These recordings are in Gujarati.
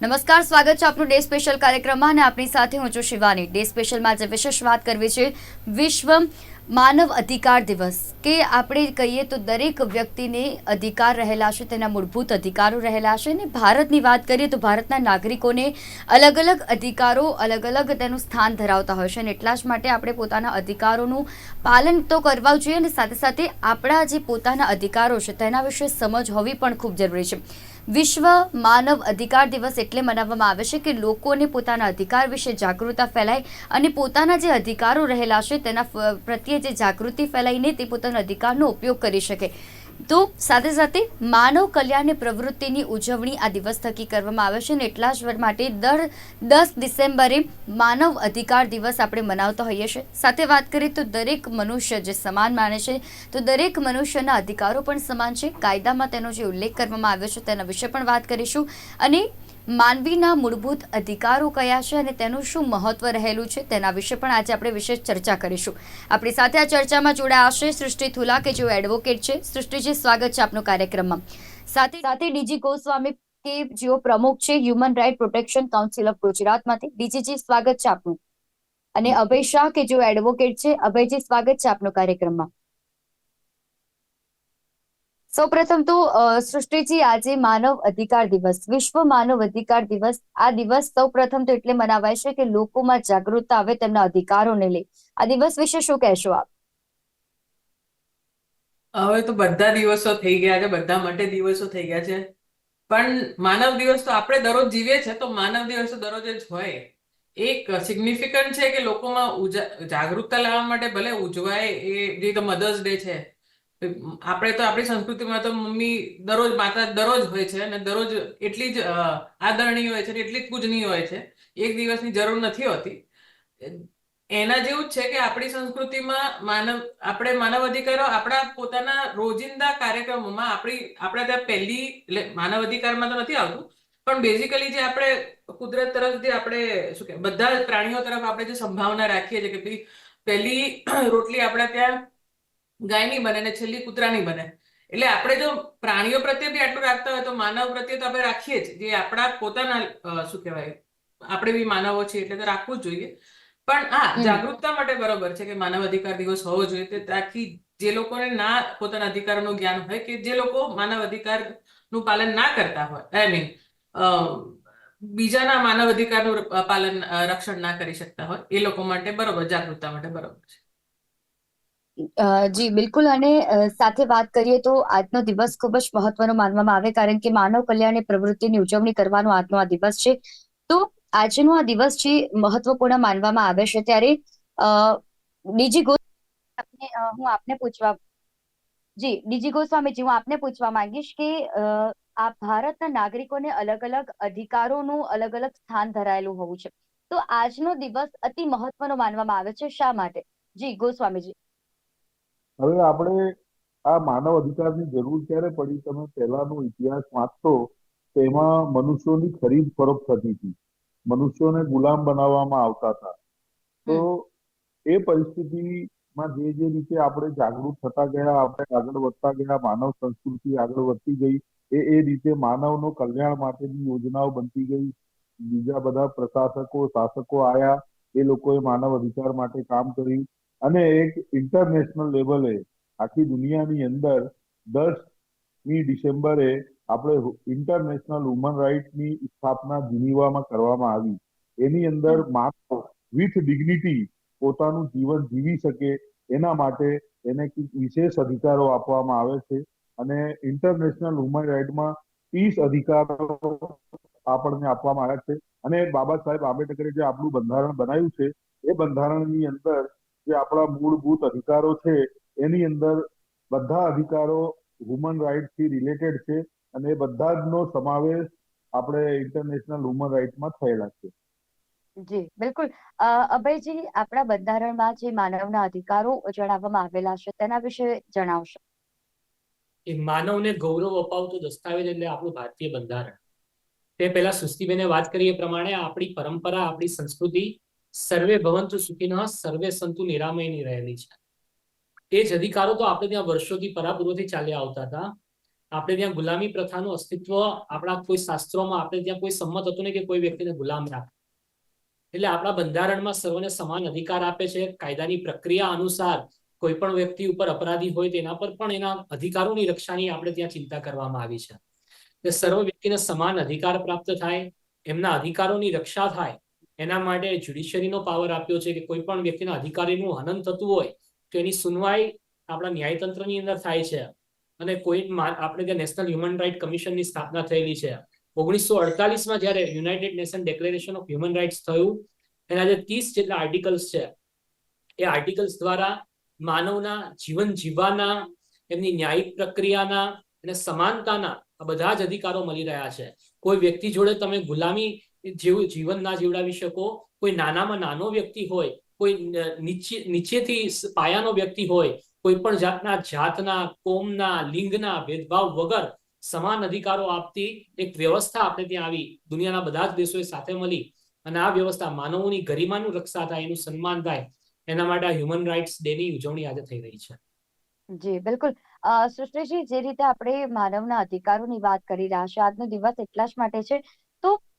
નમસ્કાર, સ્વાગત છે આપનું ડે સ્પેશિયલ કાર્યક્રમમાં અને આપણી સાથે હું છું શિવાની. ડે સ્પેશિયલમાં આજે વિશેષ વાત કરવી છે વિશ્વ માનવ અધિકાર દિવસ. કે આપણે કહીએ તો દરેક વ્યક્તિને અધિકાર રહેલા છે, તેના મૂળભૂત અધિકારો રહેલા છે અને ભારતની વાત કરીએ તો ભારતના નાગરિકોને અલગ અલગ અધિકારો અલગ અલગ તેનું સ્થાન ધરાવતા હોય છે અને એટલા જ માટે આપણે પોતાના અધિકારોનું પાલન તો કરવા જોઈએ અને સાથે સાથે આપણા જે પોતાના અધિકારો છે તેના વિશે સમજ હોવી પણ ખૂબ જરૂરી છે. વિશ્વ માનવ અધિકાર દિવસ એટલે મનાવવામાં આવે છે કે લોકોને પોતાના અધિકાર વિશે જાગૃતતા ફેલાય અને પોતાના જે અધિકારો રહેલા છે તેના પ્રત્યે જે જાગૃતિ ફેલાઈને તે પોતાના અધિકારનો ઉપયોગ કરી શકે. તો સાથે સાથે માનવ કલ્યાણની પ્રવૃત્તિની ઉજવણી આ દિવસ થકી કરવામાં આવે છે અને એટલા જ માટે દર દસ ડિસેમ્બરે માનવ અધિકાર દિવસ આપણે મનાવતા હોઈએ છીએ. સાથે વાત કરીએ તો દરેક મનુષ્ય જે સમાન માને છે, તો દરેક મનુષ્યના અધિકારો પણ સમાન છે. કાયદામાં તેનો જે ઉલ્લેખ કરવામાં આવ્યો છે તેના વિશે પણ વાત કરીશું. અને માનવીના મૂળભૂત અધિકારો કયા છે અને તેનું શું મહત્વ રહેલું છે તેના વિશે પણ આજે આપણે વિશેષ ચર્ચા કરીશું. આપણી સાથે આ ચર્ચામાં જોડાયા છે સૃષ્ટિ થુલા કે જેઓ એડવોકેટ છે. સૃષ્ટિજી, સ્વાગત છે આપનો કાર્યક્રમમાં. સાથે સાથે ડીજી ગોસ્વામી કે જેઓ પ્રમુખ છે human right protection council of ગુજરાતમાંથી. ડીજીજી, સ્વાગત છે આપનું. અને અભય શાહ કે જેઓ એડવોકેટ છે, અભયજી, સ્વાગત છે આપનો કાર્યક્રમમાં. સૌપ્રથમ તો સૃષ્ટિજી આજે માનવ અધિકાર દિવસ, વિશ્વ માનવ અધિકાર દિવસ. આ દિવસ સૌપ્રથમ તો એટલે મનાવાય છે કે લોકોમાં જાગૃતતા આવે, તેમના અધિકારોને લઈ આ દિવસ વિશે શું કહેશો આપ? હવે તો બધા દિવસો થઈ ગયા છે, બધા માટે દિવસો થઈ ગયા છે. પણ માનવ દિવસ તો આપણે દરરોજ જીવીએ છે તો માનવ દિવસ તો દરરોજ જ હોય. એક સિગ્નિફિકન્ટ છે કે લોકોમાં જાગૃતતા લાવવા માટે ભલે ઉજવાય એ જે મધર્સ ડે છે. આપણે તો આપણી સંસ્કૃતિમાં તો મમ્મી દરરોજ માતા દરરોજ હોય છે અને દરરોજ એટલી જ આદરણીય હોય છે એટલી જ પૂજનીય હોય છે. એક દિવસની જરૂર નથી હોતી. એના જેવું જ છે કે આપણી સંસ્કૃતિમાં માનવ, આપણે માનવ અધિકારો આપણા પોતાના રોજિંદા કાર્યક્રમોમાં આપણી, આપણા ત્યાં પહેલી, એટલે માનવ અધિકારમાં તો નથી આવતું, પણ બેઝિકલી જે આપણે કુદરત તરફ જે આપણે, શું કે બધા પ્રાણીઓ તરફ આપણે જે સંભાવના રાખીએ છીએ કે પહેલી રોટલી આપણા ત્યાં ગાયની બને ને છેલ્લી કૂતરાની બને. એટલે આપણે જો પ્રાણીઓ પ્રત્યે બી આટલું રાખતા હોય તો માનવ પ્રત્યે તો આપણે રાખીએ જ. જે આપણા પોતાના શું કહેવાય આપણે બી માનવો છીએ એટલે તો રાખવું જ જોઈએ. પણ હા જાગૃતતા માટે બરોબર છે કે માનવ અધિકાર દિવસ હોવો જોઈએ તે તાકી જે લોકોને ના પોતાના અધિકારોનું જ્ઞાન હોય કે જે લોકો માનવ અધિકારનું પાલન ના કરતા હોય આઈ મીન બીજાના માનવ અધિકારનું પાલન રક્ષણ ના કરી શકતા હોય એ લોકો માટે બરોબર જાગૃતતા માટે બરોબર છે. જી, બિલકુલ. અને સાથે વાત કરીએ તો આજનો દિવસ ખૂબ જ મહત્વનો માનવામાં આવે કારણ કે માનવ કલ્યાણની પ્રવૃત્તિની ઉજવણી કરવાનો આજનો આ દિવસ છે. તો આજનો આ દિવસ જે મહત્વપૂર્ણ માનવામાં આવે છે ત્યારે ડીજી ગો હું આપને પૂછવા જી ડીજી ગોસ્વામીજી, હું આપને પૂછવા માંગીશ કે આ ભારતના નાગરિકોને અલગ અલગ અધિકારોનું અલગ અલગ સ્થાન ધરાયેલું હોવું છે. તો આજનો દિવસ અતિ મહત્વનો માનવામાં આવે છે શા માટે? જી, ગોસ્વામીજી. હવે આપણે આ માનવ અધિકારની જરૂર ક્યારે પડી? તમે પહેલાનો ઇતિહાસ વાંચશો તો એમાં મનુષ્યોની ખરીદ ફરોખ થતી હતી. મનુષ્યોને ગુલામ બનાવવામાં આવતા હતા. તો એ પરિસ્થિતિમાં જે જે રીતે આપણે જાગૃત થતા ગયા આપણે આગળ વધતા ગયા માનવ સંસ્કૃતિ આગળ વધતી ગઈ એ એ રીતે માનવનો કલ્યાણ માટેની યોજનાઓ બનતી ગઈ. બીજા બધા પ્રશાસકો શાસકો આયા એ લોકોએ માનવ અધિકાર માટે કામ કર્યું. અને એક ઇન્ટરનેશનલ લેવલે આખી દુનિયાની અંદર દસમી ડિસેમ્બરે આપણે ઇન્ટરનેશનલ હ્યુમન રાઇટ્સની સ્થાપના જીનીવામાં કરવામાં આવી. એની અંદર માનવ વિથ ડિગ્નિટી પોતાનું જીવન જીવી શકે એના માટે એને વિશેષ અધિકારો આપવામાં આવે છે. અને ઇન્ટરનેશનલ હ્યુમન રાઇટમાં ત્રીસ અધિકારો આપણને આપવામાં આવ્યા છે. અને બાબા સાહેબ આંબેડકરે જે આપણું બંધારણ બનાવ્યું છે, એ બંધારણની અંદર જે આપણા મૂળભૂત અધિકારો છે એની અંદર બધા અધિકારો હ્યુમન રાઇટ્સથી રિલેટેડ છે અને એ બધા જનો સમાવેશ આપણે ઇન્ટરનેશનલ હ્યુમન રાઇટ્સમાં થયેલા છે. જી બિલકુલ. અભયજી આપણા બંધારણમાં જે માનવના અધિકારો જણાવવામાં આવેલા છે તેના વિશે જણાવશો. એ માનવને ગૌરવ અપાવતો દસ્તાવેજ એટલે આપણું ભારતીય બંધારણ. તે પહેલા સુસ્તીબેને વાત કરી એ પ્રમાણે આપણી પરંપરા આપણી સંસ્કૃતિ સર્વે ભવંતુ સુખિનઃ, સર્વે સંતુ નિરામયની રહેલી છે. એ જ અધિકારો તો આપણે ત્યાં વર્ષોથી પરાપૂર્વથી ચાલ્યા આવતા હતા. આપણે ત્યાં ગુલામી પ્રથાનું અસ્તિત્વ, આપણા કોઈ શાસ્ત્રોમાં આપણે ત્યાં કોઈ સંમત હતું નહીં કે કોઈ વ્યક્તિને ગુલામ રાખે. એટલે આપણા બંધારણમાં સર્વને સમાન અધિકાર આપે છે. કાયદાની પ્રક્રિયા અનુસાર કોઈ પણ વ્યક્તિ ઉપર અપરાધી હોય તેના પર પણ એના અધિકારોની રક્ષાની આપણે ત્યાં ચિંતા કરવામાં આવી છે. સર્વ વ્યક્તિને સમાન અધિકાર પ્રાપ્ત થાય, એમના અધિકારોની રક્ષા થાય એના માટે જ્યુડિશિયરીનો પાવર આપ્યો છે કે કોઈ પણ વ્યક્તિના અધિકારીનું હનન થતું હોય તો એની સુનવાઈ આપણા ન્યાયતંત્રની અંદર થાય છે. અને કોઈ આપણે ત્યાં નેશનલ હ્યુમન રાઇટ કમિશનની સ્થાપના થયેલી છે. ઓગણીસો અડતાલીસમાં જ્યારે United Nation declaration of human rights થયું, એના જે ત્રીસ જેટલા આર્ટિકલ્સ છે, એ આર્ટિકલ્સ દ્વારા માનવના, જીવન જીવવાના, એમની ન્યાયિક પ્રક્રિયાના અને સમાનતાના આ બધા જ અધિકારો મળી રહ્યા છે. કોઈ વ્યક્તિ જોડે તમે ગુલામી જેવું જીવન ના જીવડાવી શકો. કોઈ નાનામાં નાનો વ્યક્તિ હોય, કોઈ નીચે, નીચેથી પાયાનો વ્યક્તિ હોય, કોઈ પણ જાતના જાતના, કોમના, લિંગના ભેદભાવ વગર સમાન અધિકારો આપતી એક વ્યવસ્થા આપણે ત્યાં આવી, દુનિયાના બધા જ દેશોએ સાથે મળી. અને આ વ્યવસ્થા માનવોની ગરિમાનું રક્ષા થાય, એનું સન્માન થાય, એના માટે હ્યુમન રાઇટ્સ ડે ની ઉજવણી આજે થઈ રહી છે. જી, બિલકુલ. સૃષ્ટિજી જે રીતે આપણે માનવના અધિકારોની વાત કરી રહ્યા છે આજનો દિવસ એટલા જ માટે છે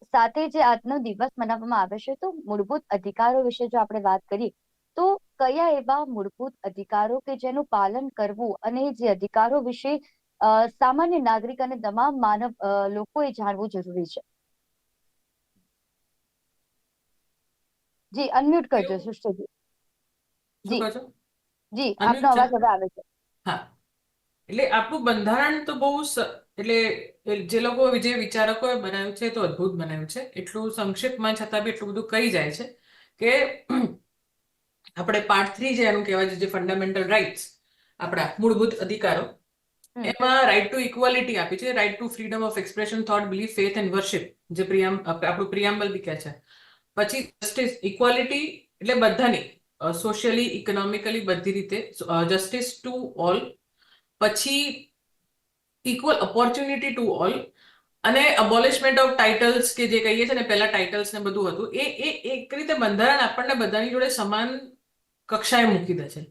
સાથે જે આજનો દિવસ મનાવવામાં આવે છે. તો મૂળભૂત અધિકારો વિશે જો આપણે વાત કરીએ તો કયા એવા મૂળભૂત અધિકારો કે જેનું પાલન કરવું અને જે અધિકારો વિશે સામાન્ય નાગરિક અને તમામ માનવ લોકોએ જાણવું જરૂરી છે? જી અનમ્યુટ કરજો સૃષ્ટિજી જી. જી આપનો અવાજ હવે આવે છે. હા. એટલે આપણું બંધારણ તો બહુ એટલે જે લોકો જે વિચારકોએ બનાવ્યું છે તો અદ્ભુત બનાવ્યું છે. એટલું સંક્ષિપ્તમાં છતાં બી એટલું બધું કહી જાય છે કે આપણે પાર્ટ થ્રી જે એનું કહેવાય છે જે ફંડામેન્ટલ રાઇટ્સ આપણા મૂળભૂત અધિકારો એમાં રાઇટ ટુ ઇક્વાલિટી આપી છે. Right to freedom of expression thought belief faith and worship જે પ્રિયામ આપણું પ્રિયામ્બલ બી કહે છે. પછી જસ્ટિસ ઇક્વાલિટી એટલે બધાની સોશિયલી ઇકોનોમિકલી બધી રીતે જસ્ટિસ ટુ ઓલ પછી ઇક્વલ ઓપોર્ચ્યુનિટી ટુ ઓલ અને અબોલિશમેન્ટ ઓફ ટાઇટલ્સ કે જે કહીએ છીએ ને, પહેલા ટાઇટલ્સ ને બધું હતું, એ એ, એક રીતે બંધારણ આપણને બધાની જોડે સમાન કક્ષાએ મૂકી દે છે.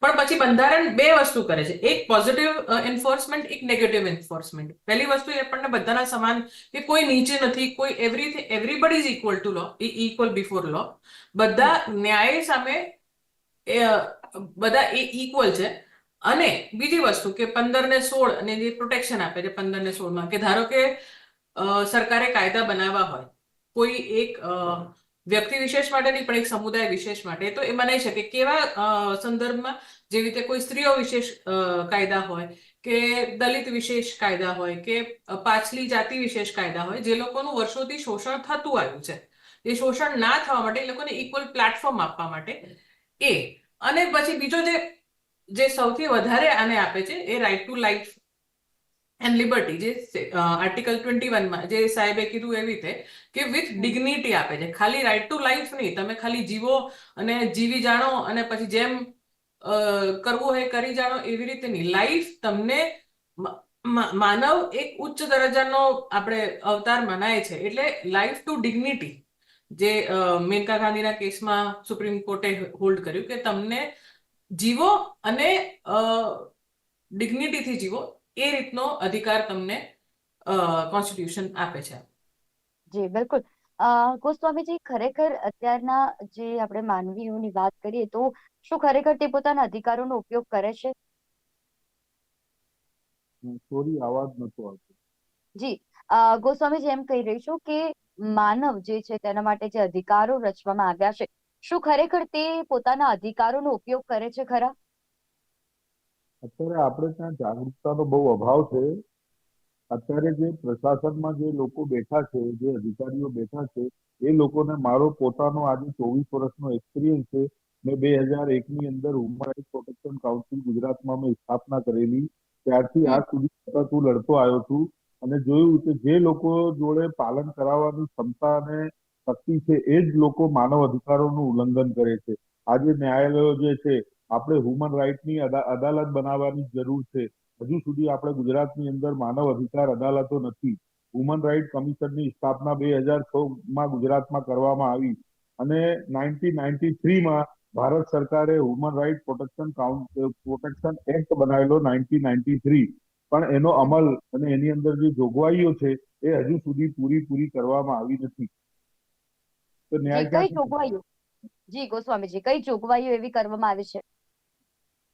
પણ પછી બંધારણ બે વસ્તુ કરે છે. એક પોઝિટિવ એન્ફોર્સમેન્ટ એક નેગેટિવ એન્ફોર્સમેન્ટ પહેલી વસ્તુ એ આપણને બધાના સમાન કે કોઈ નીચે નથી, કોઈ every everybody is equal to law equal before law બધા ન્યાય સામે બધા એ ઇક્વલ છે. અને બીજી વસ્તુ કે પંદર ને સોળ અને જે પ્રોટેક્શન આપે છે પંદર ને સોળમાં, કે ધારો કે સરકારે કાયદા બનાવવા હોય, કોઈ એક વ્યક્તિ વિશેષ માટે નહીં, પણ એક સમુદાય વિશેષ માટે, તો એ બનાવી શકે. કેવા સંદર્ભમાં જેવી રીતે કોઈ સ્ત્રીઓ વિશેષ કાયદા હોય, કે દલિત વિશેષ કાયદા હોય, કે પાછલી જાતિ વિશેષ કાયદા હોય, જે લોકોનું વર્ષોથી શોષણ થતું આવ્યું છે, એ શોષણ ના થવા માટે એ લોકોને ઇક્વલ પ્લેટફોર્મ આપવા માટે એ. અને પછી બીજો જે જે સૌથી વધારે આને આપે છે એ right to life and liberty જે આર્ટિકલ ટ્વેન્ટી વનમાં જે સાહેબે કીધું એવી રીતે કે વિથ ડિગ્નિટી આપે છે. ખાલી રાઇટ ટુ લાઈફ નહીં, તમે ખાલી જીવો અને જીવી જાણો અને પછી જેમ કરવું હોય કરી જાણો એવી રીતે નહીં. લાઈફ તમને માનવ એક ઉચ્ચ દરજ્જાનો આપણે અવતાર મનાય છે. એટલે લાઈફ ટુ ડિગ્નિટી જે મેનકા ગાંધીના કેસમાં સુપ્રીમ કોર્ટે હોલ્ડ કર્યું કે તમને જીવો અને ડિગ્નિટીથી જીવો એ રીતનો અધિકાર તમને કોન્સ્ટિટ્યુશન આપે છે. જી બિલકુલ. ગોસ્વામીજી ખરેખર અત્યારના જે આપણે માનવીઓની વાત કરીએ તો શું ખરેખર તે પોતાના અધિકારોનો ઉપયોગ કરે છે? થોડી અવાજ નતો આવતો. જી ગોસ્વામીજી એમ કહી રહી છું કે માનવ જે છે તેના માટે જે અધિકારો રચવામાં આવ્યા છે શું ખરેખર તે પોતાના અધિકારોનો ઉપયોગ કરે છે ખરા? અત્યારે આપણે ત્યાં જાગૃતતાનો બહુ અભાવ છે. અત્યારે જે પ્રશાસનમાં જે લોકો બેઠા છે જે અધિકારીઓ બેઠા છે એ લોકોને મારો પોતાનો આજે ચોવીસ વર્ષનો એક્સપિરિયન્સ છે. મેં બે હજાર એકની અંદર હ્યુમન રાઇટ્સ પ્રોટેક્શન કાઉન્સિલ ગુજરાતમાં મેં સ્થાપના કરેલી. ત્યારથી આજ સુધી સતત હું લડતો આવ્યો છું. અને જોયું કે જે લોકો જોડે પાલન કરાવવાની ક્ષમતા અને શક્તિ છે એ જ લોકો માનવ અધિકારોનું ઉલ્લંઘન કરે છે. આજે ન્યાયાલયો જે છે, આપણે હ્યુમન રાઇટની અદાલત બનાવવાની જરૂર છે. હજુ સુધી આપણે ગુજરાતની અંદર માનવ અધિકાર અદાલતો નથી. હ્યુમન રાઇટ કમિશનની સ્થાપના બે હજારમાં ગુજરાતમાં કરવામાં આવી અને નાઇન્ટીન નાઇન્ટી થ્રીમાં ભારત સરકારે human right protection count protection act બનાવેલો નાઇન્ટીન નાઇન્ટી થ્રી. પણ એનો અમલ અને એની અંદર જે જોગવાઈઓ છે, એ હજુ સુધી પૂરી પૂરી કરવામાં આવી નથી. તો ન્યાય કઈ જોગવાઈઓ? જી ગોસ્વામીજી કઈ જોગવાઈઓ એવી કરવામાં આવી છે?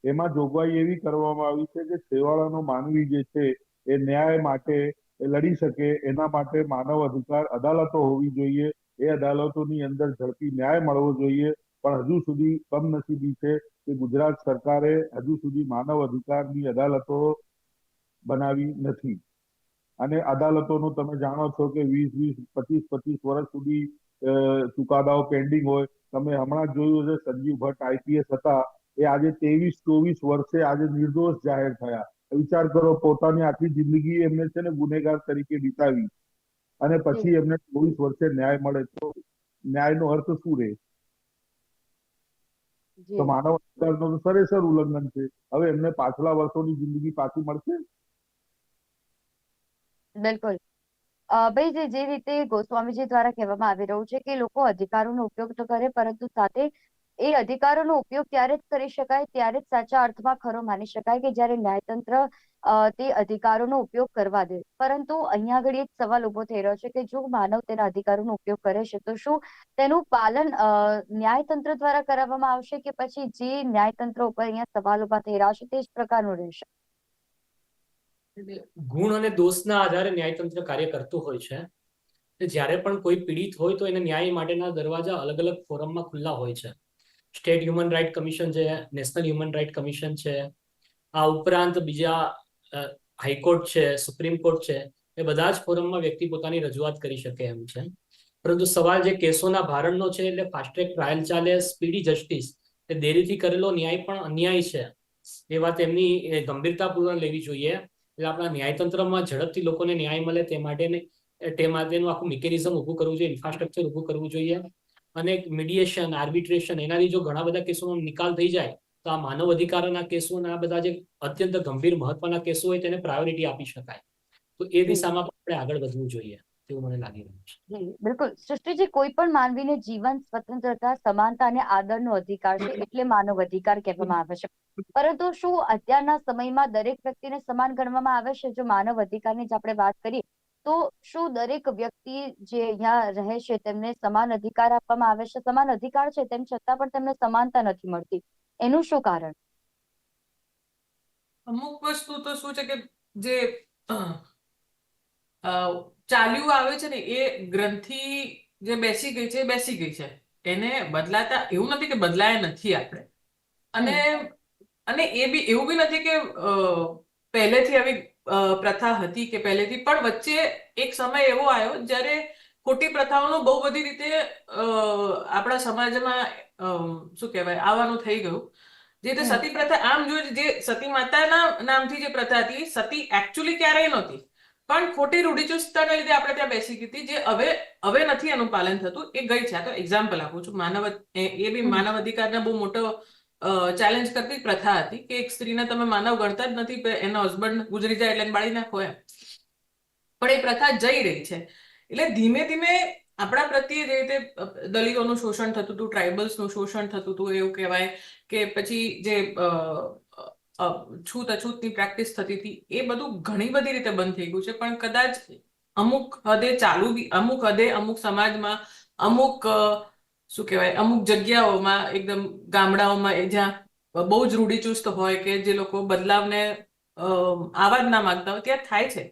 એમાં જોગવાઈ એવી કરવામાં આવી છે કે છેવાડાનો માનવી જે છે એ ન્યાય માટે લડી શકે એના માટે માનવ અધિકાર અદાલતો હોવી જોઈએ એ અદાલતોની અંદર ઝડપી ન્યાય મળવો જોઈએ. પણ હજુ સુધી કમનસીબી છે કે ગુજરાત સરકારે હજુ સુધી માનવ અધિકારની અદાલતો બનાવી નથી. અને અદાલતોનું તમે જાણો છો કે વીસ વીસ પચીસ પચીસ વર્ષ સુધી ચુકાદાઓ પેન્ડિંગ હોય. તમે હમણાં જોયું છે સંજીવ ભટ્ટ આઈપીએસ હતા. એ આજે ત્રેવીસ ચોવીસ વર્ષે આજે નિર્દોષ જાહેર થયા. વિચાર કરો પોતાની આખી જિંદગી એમને છે ને ગુનેગાર તરીકે વિતાવી અને પછી એમને ચોવીસ વર્ષે ન્યાય મળે તો ન્યાયનો અર્થ શું રહે? તો માનવ અધિકારનો નો સરેસર ઉલ્લંઘન છે. હવે એમને પાછલા વર્ષોની જિંદગી પાછી મળશે? બિલકુલ. ભાઈ, જે રીતે ગોસ્વામીજી દ્વારા કહેવામાં આવી રહ્યું છે કે લોકો અધિકારોનો ઉપયોગ તો કરે, પરંતુ સાથે એ અધિકારોનો ઉપયોગ ત્યારે જ કરી શકાય, ત્યારે જ સાચા અર્થમાં ખરો માની શકાય કે જ્યારે ન્યાયતંત્ર તે અધિકારોનો ઉપયોગ કરવા દે. પરંતુ અહીંયા આગળ એક સવાલ ઊભો થઈ રહ્યો છે કે જો માનવ તેના અધિકારોનો ઉપયોગ કરે છે, તો શું તેનું પાલન ન્યાયતંત્ર દ્વારા કરાવવામાં આવશે કે પછી જે ન્યાયતંત્ર ઉપર અહીંયા સવાલ ઊભા થઈ રહ્યા છે તે જ પ્રકારનું રહેશે? ગુણ અને દોષના આધારે ન્યાયતંત્ર કાર્ય કરતું હોય છે. જ્યારે પણ કોઈ પીડિત હોય તો એને ન્યાય માટેના દરવાજા અલગ અલગ ફોરમમાં ખુલ્લા હોય છે. સ્ટેટ હ્યુમન રાઇટ કમિશન છે, નેશનલ હ્યુમન રાઇટ કમિશન છે, આ ઉપરાંત બીજા હાઈકોર્ટ છે, સુપ્રીમ કોર્ટ છે, એ બધા જ ફોરમમાં વ્યક્તિ પોતાની રજૂઆત કરી શકે એમ છે. પરંતુ સવાલ જે કેસોના ભારણનો છે એટલે ફાસ્ટ ટ્રેક ટ્રાયલ ચાલે સ્પીડી જસ્ટિસ એ દેરીથી કરેલો ન્યાય પણ અન્યાય છે. એ વાત એમની ગંભીરતાપૂર્વક લેવી જોઈએ. એટલે આપણા ન્યાયતંત્રમાં ઝડપથી લોકોને ન્યાય મળે તે માટેને તે માટેનું આખું મિકેનિઝમ ઊભું કરવું જોઈએ ઇન્ફ્રાસ્ટ્રક્ચર ઊભું કરવું જોઈએ. અને મીડિયેશન આર્બિટ્રેશન એનાથી જો ઘણા બધા કેસોનો નિકાલ થઈ જાય તો આ માનવ અધિકારોના કેસો અને આ બધા જે અત્યંત ગંભીર મહત્વના કેસો હોય તેને પ્રાયોરિટી આપી શકાય. તો એ દિશામાં આપણે આગળ વધવું જોઈએ. તેવું મને લાગી રહ્યું છે. જી બિલકુલ. સૃષ્ટિજી કોઈ પણ માનવીને જીવન સ્વતંત્રતા સમાનતા અને આદરનો અધિકાર છે એટલે માનવ અધિકાર કહેવામાં આવે છે. પરંતુ શું અત્યારના સમયમાં દરેક વ્યક્તિને સમાન ગણવામાં આવે છે? જો માનવ અધિકારની જ આપણે વાત કરીએ તો શું દરેક વ્યક્તિ જે અહીંયા રહે છે તેમને સમાન અધિકાર આપવામાં આવે છે? સમાન અધિકાર છે તેમ છતાં પણ તેમને સમાનતા નથી મળતી. એનું શું કારણ? અમુક વસ્તુ તો શું છે કે જે ચાલ્યું આવે છે ને એ ગ્રંથિ જે બેસી ગઈ છે બેસી ગઈ છે. એને બદલાતા એવું નથી કે બદલાયા નથી આપણે. અને અને એ બી એવું બી નથી કે અ, પહેલેથી આવી પ્રથા હતી કે પહેલેથી પણ વચ્ચે એક સમય એવો આવ્યો જ્યારે ખોટી પ્રથાઓનો બહુ બધી રીતે અ, આપણા સમાજમાં શું કહેવાય આવવાનું થઈ ગયું. જે રીતે સતી પ્રથા આમ જોઈએ જે સતી માતાના નામથી જે પ્રથા હતી સતી એકચ્યુઅલી ક્યારેય નહોતી. પણ ખોટી રૂઢિચુસ્તતાને લીધે આપણે ત્યાં બેસી ગઈ હતી જે હવે હવે નથી એનું પાલન થતું એ ગઈ છે. આ તો એક્ઝામ્પલ આપું છું. માનવ એ બી માનવ અધિકારના બહુ મોટો ચેલેન્જ કરતી પ્રથા હતી કે એક સ્ત્રીને તમે માનવ ગણતા જ નથી એનો હસબન્ડ ગુજરી જાય એટલે બાળી નાખો એમ. પણ એ પ્રથા જઈ રહી છે. એટલે ધીમે ધીમે આપણા પ્રત્યે જે રીતે દલિતોનું શોષણ થતું હતું ટ્રાઇબલ્સનું શોષણ થતું હતું એવું કહેવાય કે પછી જે છૂત અછૂતની પ્રેક્ટિસ થતી હતી. એ બધું ઘણી બધી રીતે બંધ થઈ ગયું છે. પણ કદાચ અમુક હદે ચાલુ બી, અમુક હદે અમુક સમાજમાં અમુક શું કહેવાય, અમુક જગ્યાઓમાં એકદમ ગામડાઓમાં જ્યાં બહુ જ રૂઢિચુસ્ત હોય કે જે લોકો બદલાવને આવા જ ના માગતા હોય, ત્યાં થાય છે.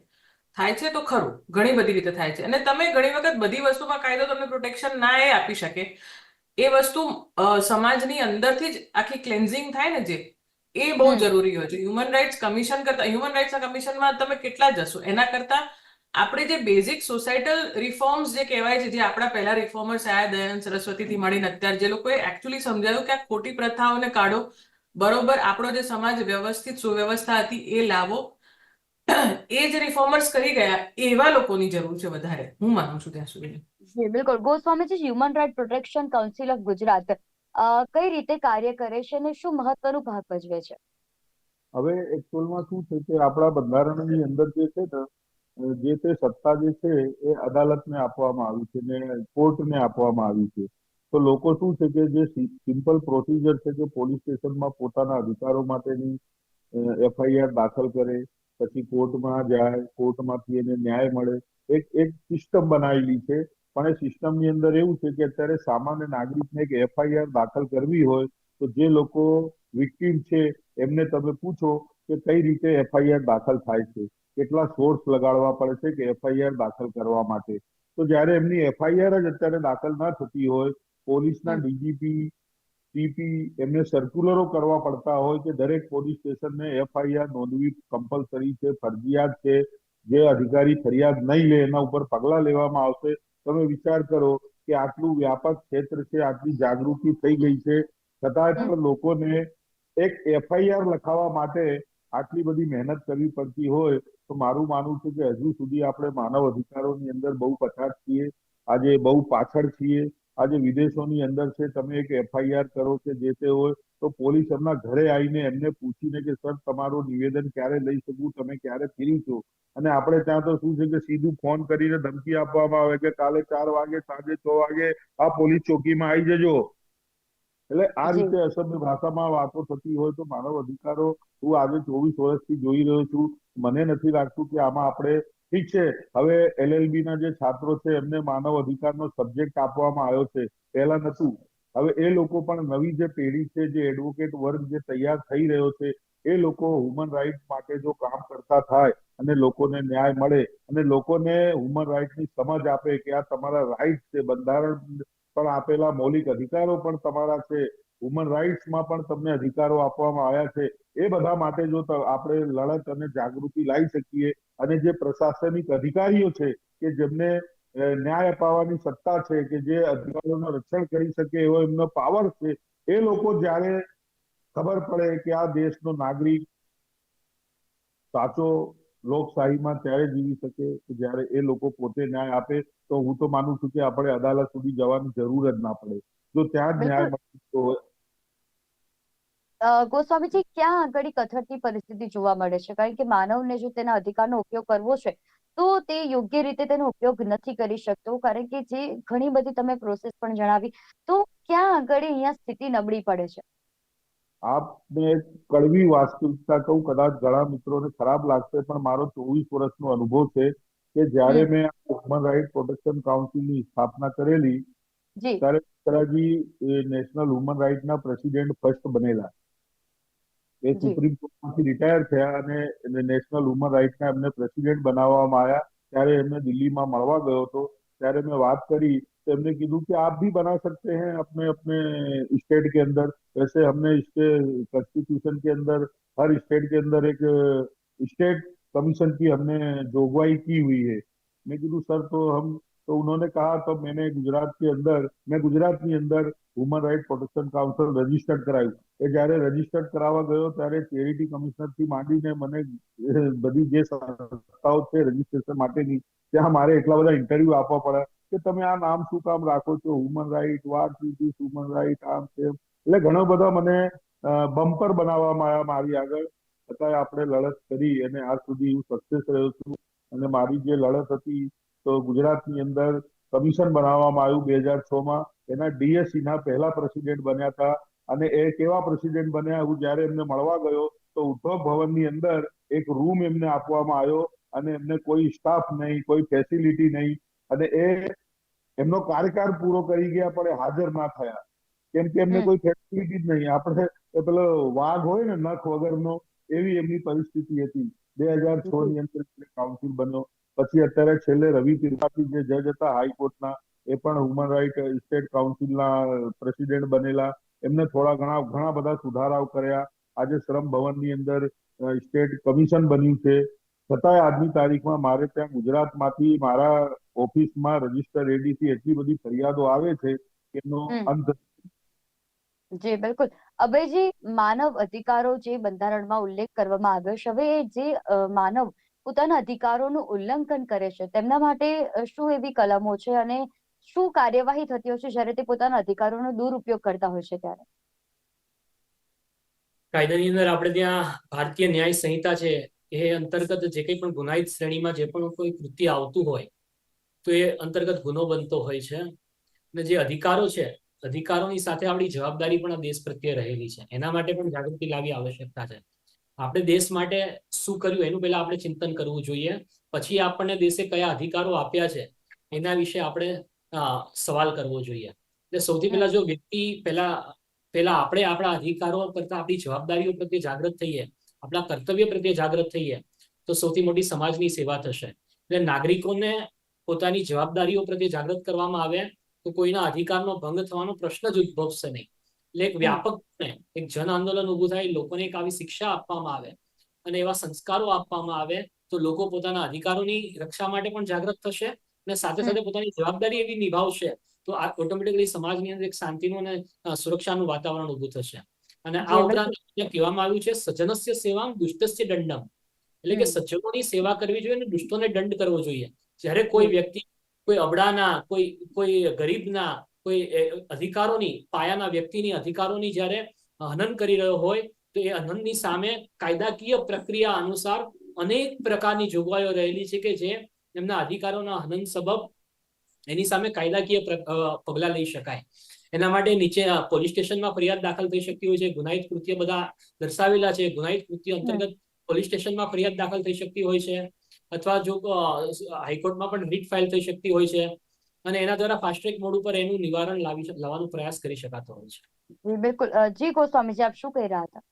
થાય છે તો ખરું. ઘણી બધી રીતે થાય છે. અને તમે ઘણી વખત બધી વસ્તુમાં કાયદો તમને પ્રોટેક્શન ના એ આપી શકે. એ વસ્તુ સમાજની અંદરથી જ આખી ક્લેન્ઝિંગ થાય ને જે એ બહુ જરૂરી હોય છે. હ્યુમન રાઇટ્સ કમિશન કરતા હ્યુમન રાઇટ્સના કમિશનમાં તમે કેટલા જશો? એના કરતા આપણે જે બેઝિક સોસાયટલ રિફોર્મ્સ જે કહેવાય છે જે આપણા પહેલા રિફોર્મર્સ આયા દયાન સરસ્વતીથી મળીને અત્યારે જે લોકોએ એકચ્યુઅલી સમજાયું કે આ ખોટી પ્રથાઓને કાઢો બરોબર આપણો જે સમાજ વ્યવસ્થિત સુવ્યવસ્થા હતી એ લાવો. એ જ રિફોર્મર્સ કરી ગયા એવા લોકોની જરૂર છે વધારે. હું માનું છું ત્યાં સુધી. બિલકુલ. ગોસ્વામી છે human right protection council of Gujarat કઈ રીતે કાર્ય કરે છે અને શું મહત્વનું ભાગ ભજવે છે? હવે એકચ્યુઅલમાં શું છે કે આપણા બંધારણની અંદર જે છે ને, જે તે સત્તા જે છે એ અદાલતને આપવામાં આવી છે ને કોર્ટને આપવામાં આવી છે. તો લોકો શું છે કે જે સિમ્પલ પ્રોસિજર છે કે પોલીસ સ્ટેશનમાં પોતાના અધિકારો માટેની એફઆઈઆર દાખલ કરે, પછી કોર્ટમાં જાય, કોર્ટમાંથી એને ન્યાય મળે. એક એક સિસ્ટમ બનાવેલી છે પણ એ સિસ્ટમની અંદર એવું છે કે અત્યારે સામાન્ય નાગરિકને એક એફઆઈઆર દાખલ કરવી હોય તો જે લોકો વિક્ટીમ છે એમને તમે પૂછો કે કઈ રીતે એફઆઈઆર દાખલ થાય છે કેટલા સોર્સ લગાડવા પડે છે કે એફઆઈઆર દાખલ કરવા માટે. તો જ્યારે એમની એફઆઈઆર જ અત્યારે દાખલ ના થતી હોય પોલીસના ડીજીપી ટીપી એમને સર્ક્યુલરો કરવા પડતા હોય કે દરેક પોલીસ સ્ટેશનને એફઆઈઆર નોંધવી કમ્પલસરી છે ફરજિયાત છે જે અધિકારી ફરિયાદ નહીં લે એના ઉપર પગલા લેવામાં આવશે તમે વિચાર કરો કે આટલું વ્યાપક ક્ષેત્ર છે, આટલી જાગૃતિ થઈ ગઈ છે. છતાંય પણ લોકોને એક એફઆઈઆર લખાવવા માટે આટલી બધી મહેનત કરવી પડતી હોય, તો મારું માનવું છે કે હજુ સુધી આપણે માનવ અધિકારોની અંદર બહુ પછાત છીએ. આજે બહુ પાછળ છીએ. આજે વિદેશોની અંદર છે તમે એક એફઆઈઆર કરો કે જે તે હોય તો પોલીસ એમના ઘરે આવીને એમને પૂછીને કે સર તમારું નિવેદન ક્યારે લઈ શકું? તમે ક્યારે ફ્રી છો? અને આપણે ત્યાં તો શું છે કે સીધું ફોન કરીને ધમકી આપવામાં આવે કે કાલે ચાર વાગે સાંજે છ વાગે આ પોલીસ ચોકીમાં આવી જજો. એટલે આ રીતે અસભ્ય ભાષામાં વાતો થતી હોય તો માનવ અધિકારો હું આજે ચોવીસ વર્ષથી જોઈ રહ્યો છું. મને નથી લાગતું કે આમાં આપણે ઠીક છે. હવે એલએલબી ના જે છાત્રો છે, એમને માનવ અધિકારનો સબ્જેક્ટ આપવામાં આવ્યો છે. પહેલા નતું હવે એ લોકો પણ નવી જે પેઢી છે, જે એડવોકેટ વર્ગ જે તૈયાર થઈ રહ્યો છે, એ લોકો હ્યુમન રાઇટ માટે જો કામ કરતા થાય અને લોકોને ન્યાય મળે અને લોકોને હ્યુમન રાઇટની સમજ આપે કે આ તમારા રાઇટ છે, બંધારણ પણ આપેલા મૌલિક અધિકારો પણ તમારા છે હ્યુમન રાઇટ્સમાં પણ તમને અધિકારો આપવામાં આવ્યા છે. એ બધા માટે જો આપણે લડત અને જાગૃતિ લાવી શકીએ અને જે પ્રશાસનિક અધિકારીઓ છે કે જેમને ન્યાય અપાવવાની સત્તા છે કે જે અધિકારોનું રક્ષણ કરી શકે એવો એમનો પાવર છે એ લોકો જ્યારે ખબર પડે કે આ દેશનો નાગરિક સાચો લોકશાહીમાં ત્યારે જીવી શકે કે જ્યારે એ લોકો પોતે ન્યાય આપે તો હું તો માનું છું કે આપણે અદાલત સુધી જવાની જરૂર જ ના પડે. જો ત્યાં જ ન્યાય મળતો હોય અ, ગોસ્વામીજી ક્યાં આગળ કથળતી પરિસ્થિતિ જોવા મળે છે? કારણ કે માનવને જો તેના અધિકારનો ઉપયોગ કરવો છે તો તે યોગ્ય રીતે તેનો ઉપયોગ નથી કરી શકતો. કારણ કે જે ઘણી બધી તમે પ્રોસેસ પણ જણાવી તો ક્યાં આગળ અહીંયા સ્થિતિ નબળી પડે છે? આપને કડવી વાસ્તવિકતા કહું કદાચ ઘણા મિત્રોને ખરાબ લાગશે પણ મારો ચોવીસ વર્ષનો અનુભવ છે કે જ્યારે મેં હ્યુમન રાઇટ પ્રોટેક્શન કાઉન્સિલની સ્થાપના કરેલી જી. ત્યારે નેશનલ હ્યુમન રાઇટના પ્રેસિડેન્ટ ફર્સ્ટ બનેલા. એ સુપ્રીમ કોર્ટમાંથી રિટાયર થયા અને એને નેશનલ હ્યુમન રાઇટ્સના એમને પ્રેસિડેન્ટ બનાવવામાં આવ્યા. ત્યારે એમને દિલ્હીમાં મળવા ગયો હતો. ત્યારે મેં વાત કરી तो हमने कहा कि आप भी बना सकते हैं अपने अपने स्टेट के अंदर वैसे हमने इसके कॉन्स्टिट्यूशन के अंदर हर स्टेट के अंदर एक स्टेट कमीशन की हमने जोगवाई की हुई है मैं कीधु सर तो हम तो उन्होंने कहा तो मैंने गुजरात के अंदर मैं गुजरात ની અંદર human right protection council registered કરાયું એ જ્યારે રજીસ્ટર્ડ કરાવવા ગયો ત્યારે ચેરિટી કમિશનર થી માંડીને મને અ, બધી જે સંસ્થાઓ છે રજીસ્ટ્રેશન માટેની ત્યાં મારે એટલા બધા ઇન્ટરવ્યુ આપવા પડ્યા કે તમે આ નામ શું કામ રાખો છો હ્યુમન રાઇટ વાત હ્યુમન રાઇટ આમ તેમ એટલે ઘણો બધા મને બમ્પર બનાવવામાં આવ્યા મારી આગળ છતાંય આપણે લડત કરી અને આજ સુધી હું સક્સેસ રહ્યો છું અને મારી જે લડત હતી તો ગુજરાતની અંદર કમિશન બનાવવામાં આવ્યું બે હજાર છ માં એના ડીએસસી ના પહેલા પ્રેસિડેન્ટ બન્યા હતા. અને એ કેવા પ્રેસિડેન્ટ બન્યા હું જયારે એમને મળવા ગયો તો ઉદ્ધવ ભવનની અંદર એક રૂમ એમને આપવામાં આવ્યો અને એમને કોઈ સ્ટાફ નહીં કોઈ ફેસિલિટી નહીં. અને એ એમનો કાર્યકાળ પૂરો કરી ગયા પણ એ હાજર ના થયા. કેમ કે એમને કોઈ ફેસિલિટી જ નહીં. આપણે પેલો વાઘ હોય ને નખ વગરનો એવી એમની પરિસ્થિતિ હતી. બે હજાર છ ની અંદર કાઉન્સિલ બન્યો. પછી અત્યારે છેલ્લે રવિ ત્રિપાઠી જે જજ હતા હાઈકોર્ટના એ પણ હ્યુમન રાઇટ સ્ટેટ કાઉન્સિલના પ્રેસિડેન્ટ બનેલા. એમને થોડા ઘણા ઘણા બધા સુધારાઓ કર્યા. આજે શ્રમ ભવનની અંદર સ્ટેટ કમિશન બન્યું છે. છતાંય આજની તારીખમાં મારે ત્યાં ગુજરાતમાંથી મારા ઓફિસમાં રજિસ્ટર એડીથી એટલી બધી ફરિયાદો આવે છે કે એનો. અંત જી બિલકુલ. અભયજી માનવ અધિકારો જે બંધારણમાં ઉલ્લેખ કરવામાં આવ્યો છે હવે જે માનવ પોતાના અધિકારોનું ઉલ્લંઘન કરે છે. તેમના માટે શું એવી કલમો છે અને શું કાર્યવાહી થતી હોય છે જ્યારે તે પોતાના અધિકારોનો દુરુપયોગ કરતા હોય છે ત્યારે? કાયદાની અંદર આપણે ત્યાં ભારતીય ન્યાય સંહિતા છે, એ અંતર્ગત જે કંઈ પણ ગુનાહિત શ્રેણીમાં જે પણ કોઈ કૃત્ય આવતું હોય, તો એ અંતર્ગત ગુનો બનતો હોય છે. અને જે અધિકારો છે, અધિકારોની સાથે આપણી જવાબદારી પણ આ દેશ પ્રત્યે રહેલી છે. એના માટે પણ જાગૃતિ લાવી આવશ્યકતા છે. આપણે દેશ માટે શું કર્યું? એનું પહેલા આપણે ચિંતન કરવું જોઈએ. પછી આપણને દેશે કયા અધિકારો આપ્યા છે, એના વિશે આપણે સવાલ કરવો જોઈએ. એટલે સૌથી પહેલા જો વ્યક્તિ પહેલા પહેલા આપણે આપણા અધિકારો કરતા, આપણી જવાબદારીઓ પ્રત્યે જાગૃત થઈએ, આપણા કર્તવ્ય પ્રત્યે જાગૃત થઈએ, તો સૌથી મોટી સમાજની સેવા થશે. એટલે નાગરિકોને પોતાની જવાબદારીઓ પ્રત્યે જાગૃત કરવામાં આવે, તો કોઈના અધિકારનો ભંગ થવાનો પ્રશ્ન જ ઉદ્ભવશે નહીં. એટલે એક વ્યાપકપણે એક જન આંદોલન ઉભું થાય લોકોને એક આવી શિક્ષા આપવામાં આવે અને એવા સંસ્કારો આપવામાં આવે તો લોકો પોતાના અધિકારોની રક્ષા માટે પણ જાગૃત થશે અને સાથે સાથે પોતાની જવાબદારી એવી નિભાવશે તો આ ઓટોમેટિકલી સમાજની અંદર એક શાંતિનું અને સુરક્ષાનું વાતાવરણ ઊભું થશે. અને આ ઉપરાંત કહેવામાં આવ્યું છે સજનસ્ય સેવામ દુષ્ટસ્ય દંડમ. એટલે કે. સજ્જનોની સેવા કરવી જોઈએ અને દુષ્ટોને દંડ કરવો જોઈએ. જ્યારે કોઈ વ્યક્તિ કોઈ અબડાના કોઈ કોઈ ગરીબના કોઈ અધિકારોની, પાયાના વ્યક્તિની અધિકારોની જ્યારે હનન કરી રહ્યો હોય, તો એ હનનની સામે કાયદાકીય પ્રક્રિયા અનુસાર અનેક પ્રકારની જોગવાઈઓ રહેલી છે કે જે એમના અધિકારોના હનન સબબ એની સામે કાયદાકીય પગલાં લઈ શકાય. એના માટે નીચે પોલીસ સ્ટેશનમાં ફરિયાદ દાખલ થઈ શકતી હોય છે. ગુનાહિત કૃત્ય બધા દર્શાવેલા છે. ગુનાહિત કૃત્ય અંતર્ગત પોલીસ સ્ટેશનમાં ફરિયાદ દાખલ થઈ શકતી હોય છે. અથવા જો હાઈકોર્ટમાં પણ રીટ ફાઇલ થઈ શકતી હોય છે. અને એના દ્વારા ફાસ્ટ ટ્રેક મોડ ઉપર એનું નિવારણ લાવી લાવવાનો પ્રયાસ કરી શકાતો હોય છે. બિલકુલ. જી ગોસ્વામીજી આપ શું કહી રહ્યા હતા?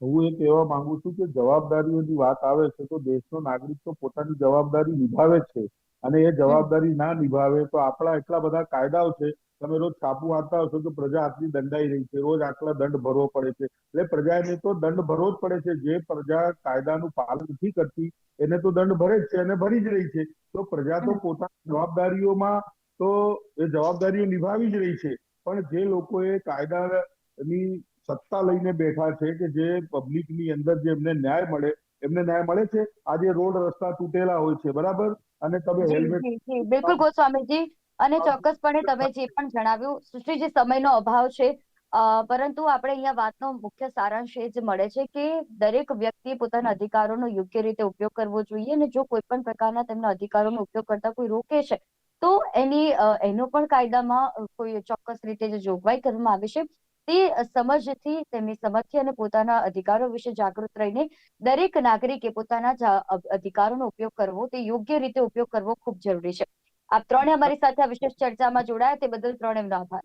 હું એ કહેવા માંગુ છું કે જવાબદારીઓની વાત આવે છે તો દેશનો નાગરિક તો પોતાની જવાબદારી નિભાવે છે. અને એ જવાબદારી ના નિભાવે તો આપણા એટલા બધા કાયદાઓ છે તમે રોજ છાપું વાંચતા હશો કે પ્રજા આટલી દંડાઈ રહી છે રોજ આટલા દંડ ભરવો પડે છે. એટલે પ્રજાને તો દંડ ભરવો જ પડે છે જે પ્રજા કાયદાનું પાલન નથી કરતી એને તો દંડ ભરે જ છે અને ભરી જ રહી છે. તો પ્રજા તો પોતાની જવાબદારીઓમાં તો એ જવાબદારીઓ નિભાવી જ રહી છે. પણ જે લોકોએ કાયદાની સત્તા લઈને બેઠા છે કે જે પબ્લિકની અંદર જે એમને ન્યાય મળે એમને ન્યાય મળે છે આજે રોડ રસ્તા તૂટેલા હોય છે બરાબર? અને તમે હેલ્મેટ બિલકુલ ગોસ્વામીજી. અને ચોક્કસપણે તમે જે પણ જણાવ્યું સૃષ્ટિજી સમયનો અભાવ છે પરંતુ આપણે અહીંયા વાતનો મુખ્ય સારાંશ એ જ મળે છે કે દરેક વ્યક્તિએ પોતાના અધિકારોનો યોગ્ય રીતે ઉપયોગ કરવો જોઈએ અને જો કોઈ પણ પ્રકારના તેમના અધિકારોનો ઉપયોગ કરતા કોઈ રોકે છે, તો એની એનો પણ કાયદામાં કોઈ ચોક્કસ રીતે જે જોગવાઈ કરવામાં આવી છે, તે સમજથી, તેમની સમજથી અને પોતાના અધિકારો વિશે જાગૃત રહીને દરેક નાગરિકે પોતાના અધિકારોનો ઉપયોગ કરવો, તે યોગ્ય રીતે ઉપયોગ કરવો ખૂબ જરૂરી છે. આપ ત્રણે અમારી સાથે આ વિશેષ ચર્ચામાં જોડાયા તે બદલ ત્રણેયનો આભાર.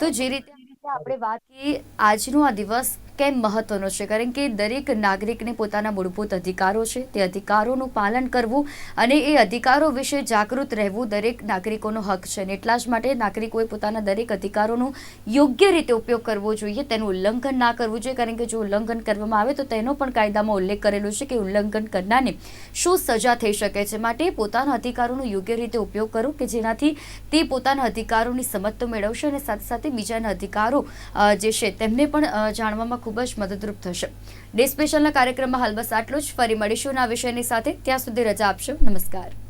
તો જે રીતે આપણે વાત કરીએ આજનો આ દિવસ કેમ મહત્વનો છે? કારણ કે દરેક નાગરિકને પોતાના મૂળભૂત અધિકારો છે. તે અધિકારોનું પાલન કરવું અને એ અધિકારો વિશે જાગૃત રહેવું દરેક નાગરિકોનો હક છે. અને એટલા જ માટે નાગરિકોએ પોતાના દરેક અધિકારોનો યોગ્ય રીતે ઉપયોગ કરવો જોઈએ. તેનું ઉલ્લંઘન ના કરવું જોઈએ. કારણ કે જો ઉલ્લંઘન કરવામાં આવે તો તેનો પણ કાયદામાં ઉલ્લેખ કરેલો છે કે ઉલ્લંઘન કરનારને શું સજા થઈ શકે છે. માટે પોતાના અધિકારોનો યોગ્ય રીતે ઉપયોગ કરો કે જેનાથી તે પોતાના અધિકારોની સમજ તો મેળવશે અને સાથે સાથે બીજાના અધિકારો જે છે તેમને પણ જાણવામાં જાણવામાં ખૂબ જ મદદરૂપ થશે. ડે સ્પેશિયલના કાર્યક્રમમાં હાલ બસ આટલું જ. ફરી મળીશું આ વિષયની સાથે. ત્યાં સુધી રજા આપશો. નમસ્કાર.